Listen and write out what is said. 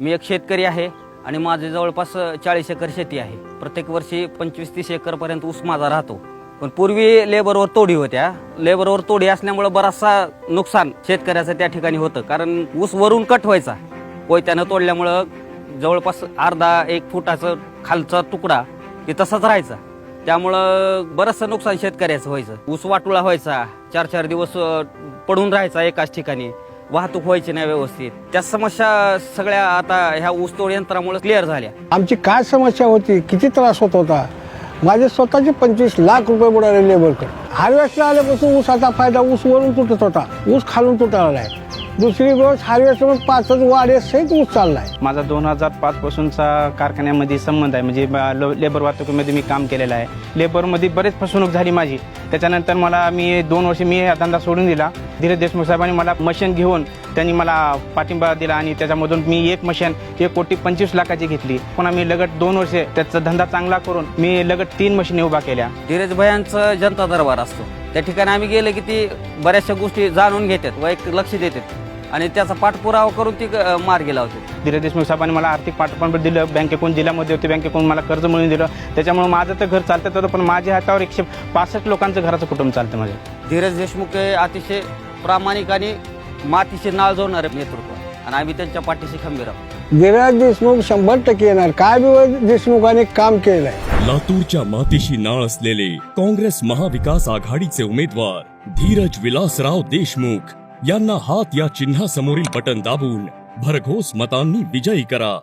मी एक शेतकरी आहे आणि माझे जवळपास चाळीस एकर शेती आहे. प्रत्येक वर्षी पंचवीस तीस एकरपर्यंत ऊस माझा राहतो. पण पूर्वी लेबरवर तोडी होत्या. लेबरवर तोडी असल्यामुळं बराचसा नुकसान शेतकऱ्याचं त्या ठिकाणी होतं. कारण ऊस वरून कट व्हायचा. कोयत्यानं तोडल्यामुळं जवळपास अर्धा एक फुटाचं खालचा तुकडा ते तसाच राहायचा. त्यामुळं बरंचसं नुकसान शेतकऱ्याचं व्हायचं. ऊस वाटुळा व्हायचा. चार चार दिवस पडून राहायचा एकाच ठिकाणी. वाहतूक व्हायची नाही व्यवस्थित. त्या समस्या सगळ्या आता ह्या ऊसतोड यंत्रामुळे क्लिअर झाल्या. आमची काय समस्या होती? किती त्रास होत होता? माझे स्वतःचे पंचवीस लाख रुपये बुडाले लेबरकडे हार्वेस्टला आल्यापासून ऊसाचा फायदा ऊस वरून तुटत होता. ऊस खालून तुटायला आहे दुसरी गोष्ट हार्वेस्टर पाचच वाढे सहित ऊस चाललाय माझा दोन हजार पाच पासूनचा कारखान्यामध्ये संबंध आहे. म्हणजे ब- लेबर वाहतुकीमध्ये मी काम केलेलं आहे. लेबरमध्ये बरेच फसवणूक झाली माझी. त्याच्यानंतर मला मी दोन वर्ष मी हा धंदा सोडून दिला. धीरज देशमुख साहेबांनी मला मशीन घेऊन त्यांनी मला पाठिंबा दिला आणि त्याच्यामधून मी एक मशीन एक कोटी पंचवीस लाखाची घेतली. पुन्हा मी लगट दोन वर्षे त्याचा धंदा चांगला करून मी लगट तीन मशीनी उभा केल्या. धीरज भयांचं जनता दरबार असतो. त्या ठिकाणी आम्ही गेले की ती बऱ्याचशा गोष्टी जाणून घेतात व एक लक्ष देतात. आणि त्याचा पाठपुरावा करून ती अं, मार्गी लावतात धीरज देशमुख साहेबांनी मला आर्थिक पाठबळ दिलं बँकेकडून जिल्ह्यामध्ये होते बँकेकडून मला कर्ज मिळून दिलं. त्याच्यामुळे माझं तर घर चालतं होतं पण माझ्या हातावर एकशे पासष्ट लोकांचं घराचं कुटुंब चालतं माझं. धीरज देशमुख हे अतिशय प्रामाणिक आणि मातीशी नाळ जोडणारे नेतृत्व आणि आम्ही त्यांच्या पाठीशी खंबीर आहोत. धीरज देशमुख शंभर टक्के येणार. काय बी देशमुखाने काम केलंय. लातूरच्या मातीशी नाळ असलेले काँग्रेस महाविकास आघाडीचे उमेदवार धीरज विलासराव देशमुख यांना हात या चिन्हासमोरील बटन दाबून भरघोस मतांनी विजयी करा.